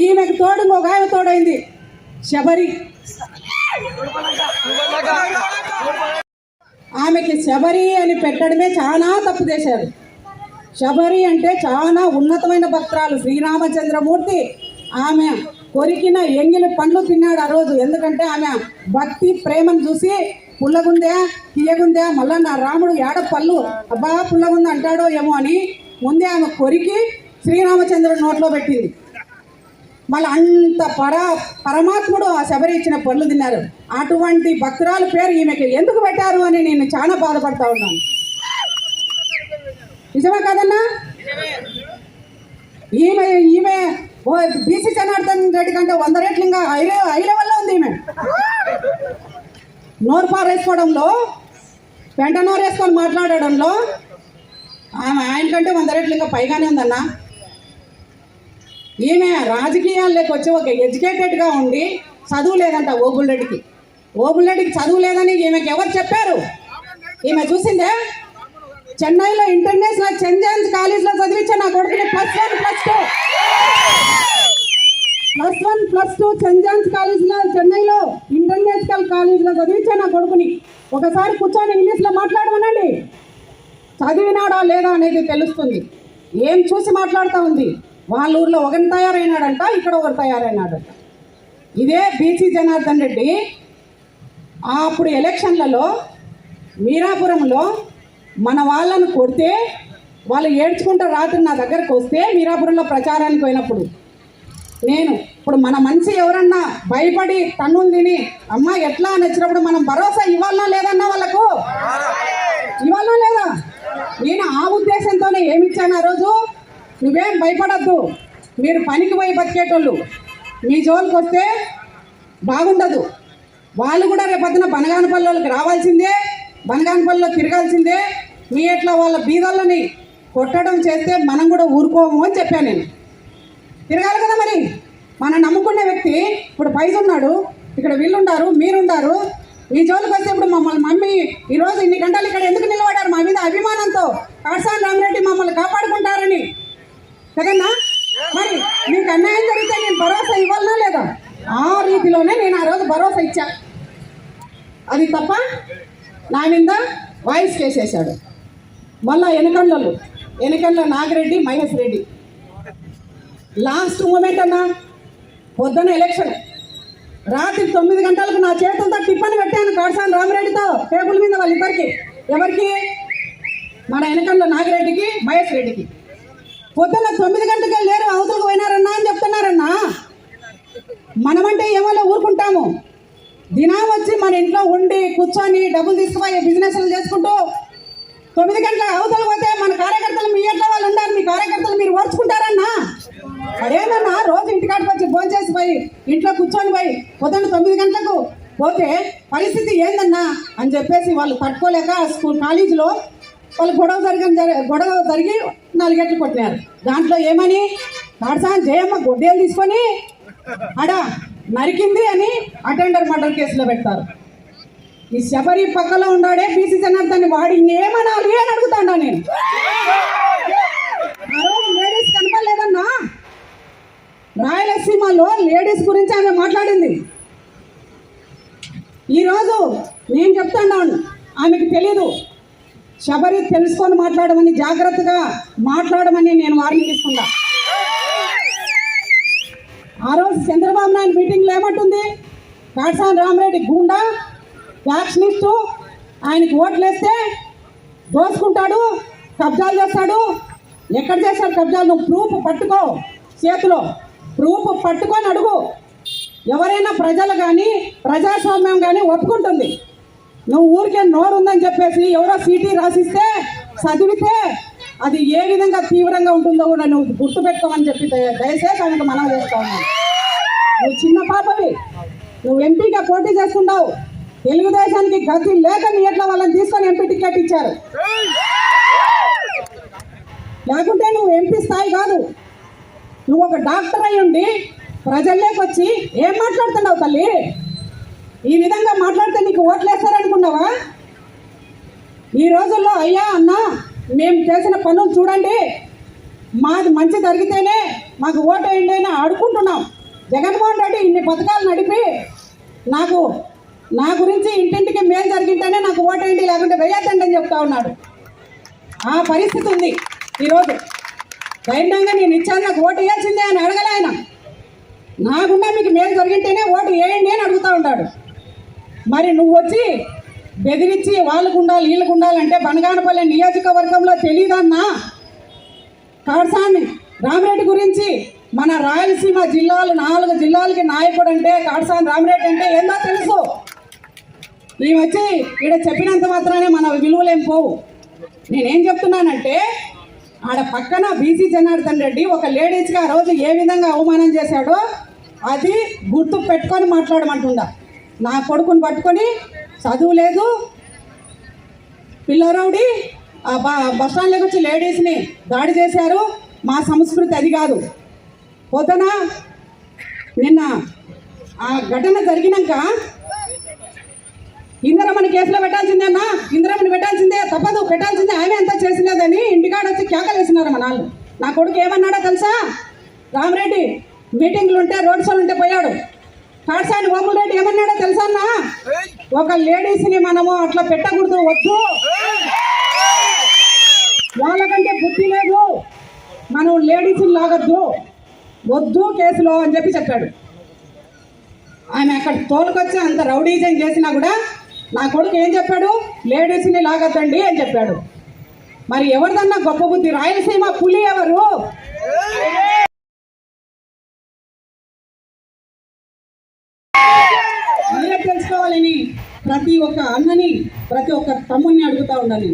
ఈమెకు తోడు ఇంకొక ఆమె తోడైంది. శబరి. ఆమెకి శబరి అని పెట్టడమే చాలా తప్పు చేశారు. శబరి అంటే చాలా ఉన్నతమైన భక్తురాలు శ్రీరామచంద్రమూర్తి. ఆమె కొరికిన ఎంగిలి పండ్లు తిన్నాడు ఆ రోజు. ఎందుకంటే ఆమె భక్తి ప్రేమను చూసి పుల్లగుందే తీయగుందే మళ్ళా నా రాముడు ఏడ పళ్ళు? అబ్బా పుల్లగుంది అంటాడో ఏమో అని ముందే ఆమె కొరికి శ్రీరామచంద్రుడు నోట్లో పెట్టింది. మళ్ళీ అంత పరా పరమాత్ముడు ఆ శబరి ఇచ్చిన పనులు తిన్నారు. అటువంటి భక్తురాలు పేరు ఈమెకి ఎందుకు పెట్టారు అని నేను చాలా బాధపడతా ఉన్నాను. నిజమే కదన్నా? ఈమె ఈమె ఓ బీసీ జనార్దన్ రెడ్డి కంటే వంద రెట్లు ఇంకా హై హై లెవెల్లో ఉంది ఈమె. నోరు పారేసుకోవడంలో పెంట నోరు వేసుకొని మాట్లాడడంలో ఆమె ఆయన కంటే వంద రెట్లు ఇంకా పైగానే ఉందన్నా. ఈమె రాజకీయాల్లోకి వచ్చి ఒక ఎడ్యుకేటెడ్గా ఉండి చదువు లేదంట ఓబుల్రెడ్డికి ఓబుల్రెడ్డికి చదువు లేదని ఈమెకి ఎవరు చెప్పారు? ఈమె చూసిందే? చెన్నైలో ఇంటర్నేషనల్ సెంట్ జాన్స్ కాలేజ్లో చదివించే నా కొడుకుని plus one plus two plus one plus two saint John's కాలేజ్లో చెన్నైలో ఇంటర్నేషనల్ కాలేజ్లో చదివించే నా కొడుకుని. ఒకసారి కూర్చొని ఇంగ్లీష్లో మాట్లాడమనండి. చదివినాడా లేదా అనేది తెలుస్తుంది. ఏం చూసి మాట్లాడుతూ ఉంది? వాళ్ళ ఊర్లో ఒకరిని తయారైనాడంట ఇక్కడ ఒకరు తయారైనాడంట ఇదే బీసీ జనార్దన్ రెడ్డి. అప్పుడు ఎలక్షన్లలో మీరాపురంలో మన వాళ్ళను కొడితే వాళ్ళు ఏడ్చుకుంటూ రాత్రి నా దగ్గరకు వస్తే మీరాపురంలో ప్రచారానికి పోయినప్పుడు నేను ఇప్పుడు మన మనిషి ఎవరన్నా భయపడి తన్నులు తిని అమ్మ ఎట్లా అని వచ్చినప్పుడు మనం భరోసా ఇవ్వాలన్నా లేదన్నా వాళ్ళకు? ఇవ్వాలన్నా లేదా? నేను ఆ ఉద్దేశంతోనే ఏమి ఇచ్చాను ఆ రోజు? నువ్వేం భయపడద్దు. మీరు పనికి పోయి బతికేటోళ్ళు. మీ జోలికి వస్తే బాగుండదు. వాళ్ళు కూడా రేపొద్దున బనగానపల్లికి రావాల్సిందే బనగానపల్లిలో తిరగాల్సిందే. మీ ఎట్లా వాళ్ళ బీదలని కొట్టడం చేస్తే మనం కూడా ఊరుకోము అని చెప్పాను నేను. తిరగాలి కదా మరి. మనం నమ్ముకునే వ్యక్తి ఇప్పుడు పైన ఉన్నాడు ఇక్కడ వీళ్ళుండారు మీరుండారు. మీ జోలికి వస్తే ఇప్పుడు మమ్మల్ని మమ్మీ ఈరోజు ఇన్ని గంటలు ఇక్కడ ఎందుకు నిలబడారు మా మీద అభిమానంతో? కాసాని రామరెడ్డి మమ్మల్ని కాపాడుకుంటారని. కదన్నా? మరి మీకు అన్యాయం జరిగితే నేను భరోసా ఇవ్వాలనా లేదా? ఆ రీతిలోనే నేను ఆ రోజు భరోసా ఇచ్చా. అది తప్ప నా మీద వాయిస్ కేసేశాడు మళ్ళా వెనకండ్లలో వెనకండ్ల నాగిరెడ్డి మహేష్ రెడ్డి. లాస్ట్ మూమెంట్ అన్నా పొద్దున ఎలక్షన్ రాత్రి తొమ్మిది గంటలకు నా చేతులతో టిప్పని పెట్టాను కాడసాని రామరెడ్డితో టేబుల్ మీద వాళ్ళిద్దరికి. ఎవరికి? మన వెనకంలో నాగిరెడ్డికి మహేష్ రెడ్డికి. పొద్దున్న తొమ్మిది గంటలకే లేరు అవతలకు పోయినారన్నా అని చెప్తున్నారన్నా. మనమంటే ఏమో ఊరుకుంటాము. దినం వచ్చి మన ఇంట్లో ఉండి కూర్చొని డబ్బులు తీసుకుపోయి బిజినెస్లు చేసుకుంటూ తొమ్మిది గంటల అవతల పోతే మన కార్యకర్తలు మీ ఎట్లా వాళ్ళు ఉండాలి మీ కార్యకర్తలు మీరు ఓర్చుకుంటారన్నా. అదేనన్నా రోజు ఇంటికాడికి వచ్చి భోజనం చేసి పోయి ఇంట్లో కూర్చొని పోయి పొద్దున్న తొమ్మిది గంటలకు పోతే పరిస్థితి ఏందన్నా అని చెప్పేసి వాళ్ళు తట్టుకోలేక స్కూల్ కాలేజీలో వాళ్ళు గొడవ జరిగిన గొడవ జరిగి నాలుగేట్లు కొట్టినారు. దాంట్లో ఏమని? కాడసాని జయమ్మ గొడ్డేలు తీసుకొని ఆడ నరికింది అని అటెండర్ మర్డర్ కేసులో పెడతారు. ఈ శబరి పక్కలో ఉన్నాడే బీసీ జనార్దన్ వాడి ఏమనాలి అని అడుగుతాడా నేను. లేడీస్ కనపడలేదన్నా? రాయలసీమలో లేడీస్ గురించి ఆమె మాట్లాడింది. ఈరోజు నేను చెప్తాను ఆమెకు తెలీదు. శబరి తెలుసుకొని మాట్లాడమని జాగ్రత్తగా మాట్లాడమని నేను వార్నింగ్ ఇస్తున్నా. ఆ రోజు చంద్రబాబు నాయుడు మీటింగ్లో ఏమంటుంది? కాటసాని రామరెడ్డి గూండా ఫ్యాక్షనిస్టు ఆయనకి ఓట్లేస్తే దోసుకుంటాడు కబ్జాలు చేస్తాడు. ఎక్కడ చేశాడు కబ్జాలు? నువ్వు ప్రూఫ్ పట్టుకో చేతిలో. ప్రూఫ్ పట్టుకొని అడుగు. ఎవరైనా ప్రజలు కానీ ప్రజాస్వామ్యం కానీ ఒప్పుకుంటుంది. నువ్వు ఊరికే నోరు ఉందని చెప్పేసి ఎవరో సీటీ రాసిస్తే చదివితే అది ఏ విధంగా తీవ్రంగా ఉంటుందో కూడా నువ్వు గుర్తుపెట్టుకోమని చెప్పి దయచేసి ఆయనకు మనం చేస్తా ఉన్నాను నువ్వు చిన్న పాపవి. నువ్వు ఎంపీగా పోటీ చేస్తున్నావు తెలుగుదేశానికి గతి లేక నీ ఎట్లా వాళ్ళని తీసుకొని ఎంపీ టికెట్ ఇచ్చారు? లేకుంటే నువ్వు ఎంపీ స్థాయి కాదు. నువ్వు ఒక డాక్టర్ అయి ఉండి ప్రజల్లోకి వచ్చి ఏం మాట్లాడుతున్నావు తల్లి? ఈ విధంగా మాట్లాడితే నీకు ఓట్లేస్తారనుకున్నావా ఈ రోజుల్లో అయ్యా అన్నా మేము చేసిన పనులు చూడండి. మాది మంచి జరిగితేనే మాకు ఓటు వేయండి అని అడుకుంటున్నాం జగన్మోహన్ రెడ్డి ఇన్ని పథకాలు నడిపి నాకు నా గురించి ఇంటింటికి మేలు జరిగింటేనే నాకు ఓటు వేయండి లేకుంటే వేయద్దండి అని చెప్తా ఉన్నాడు. ఆ పరిస్థితి ఉంది ఈరోజు. ధైర్యంగా నేను ఇచ్చాను నాకు ఓటు వేయాల్సిందే అని అడగలే ఆయన. నాకుండా మీకు మేలు జరిగింటేనే ఓటు వేయండి అని అడుగుతూ ఉంటాడు మరి నువ్వు వచ్చి బెదిరించి వాళ్ళకు ఉండాలి వీళ్ళకు ఉండాలంటే బనగానపల్లి నియోజకవర్గంలో తెలియదన్నా కాడసాని రామిరెడ్డి గురించి మన రాయలసీమ జిల్లాలు నాలుగు జిల్లాలకి నాయకుడు అంటే కాడసాని రామిరెడ్డి అంటే ఏందో తెలుసు? ఈ వచ్చి ఇక్కడ చెప్పినంత మాత్రానే మన విలువలేం పోవు. నేనేం చెప్తున్నానంటే ఆడ పక్కన బీసీ జనార్దన్ రెడ్డి ఒక లేడీస్గా ఆ రోజు ఏ విధంగా అవమానం చేశాడో అది గుర్తు పెట్టుకొని మాట్లాడమంటుందా నా కొడుకుని పట్టుకొని చదువు లేదు. పిల్లరౌడి ఆ బ బస్ స్టాండ్లోకి వచ్చి లేడీస్ని దాడి చేశారు. మా సంస్కృతి అది కాదు. పొద్దున నిన్న ఆ ఘటన జరిగినాక ఇందిరమ్మని కేసులో పెట్టాల్సిందే అన్న. ఇందిరమ్మని పెట్టాల్సిందే తప్పదు. పెట్టాల్సిందే ఆమె అంతా చేసినదని ఇంటికాడ వచ్చి కేకలేసినారు మా నా కొడుకు ఏమన్నాడో తెలుసా? రామరెడ్డి మీటింగ్లు ఉంటే రోడ్ షోలు ఉంటే పోయాడు. కాసాని రెడ్డి ఏమన్నాడో తెలుసన్నా అన్న? ఒక లేడీస్ని మనము అట్లా పెట్టకూడదు వద్దు. వాళ్ళకంటే బుద్ధి లేదు. మనం లేడీస్ని లాగద్దు. వద్దు కేసులో అని చెప్పి చెప్పాడు. ఆమె అక్కడ తోలుకొచ్చి అంత రౌడీజం చేసినా కూడా నా కొడుకు ఏం చెప్పాడు? లేడీస్ని లాగద్దండి అని చెప్పాడు. మరి ఎవరిదన్నా గొప్ప బుద్ధి? రాయలసీమ పులి ఎవరు? కావాలని ప్రతి ఒక్క అన్నని ప్రతి ఒక్క తమ్ముడిని అడుగుతా ఉండాలి.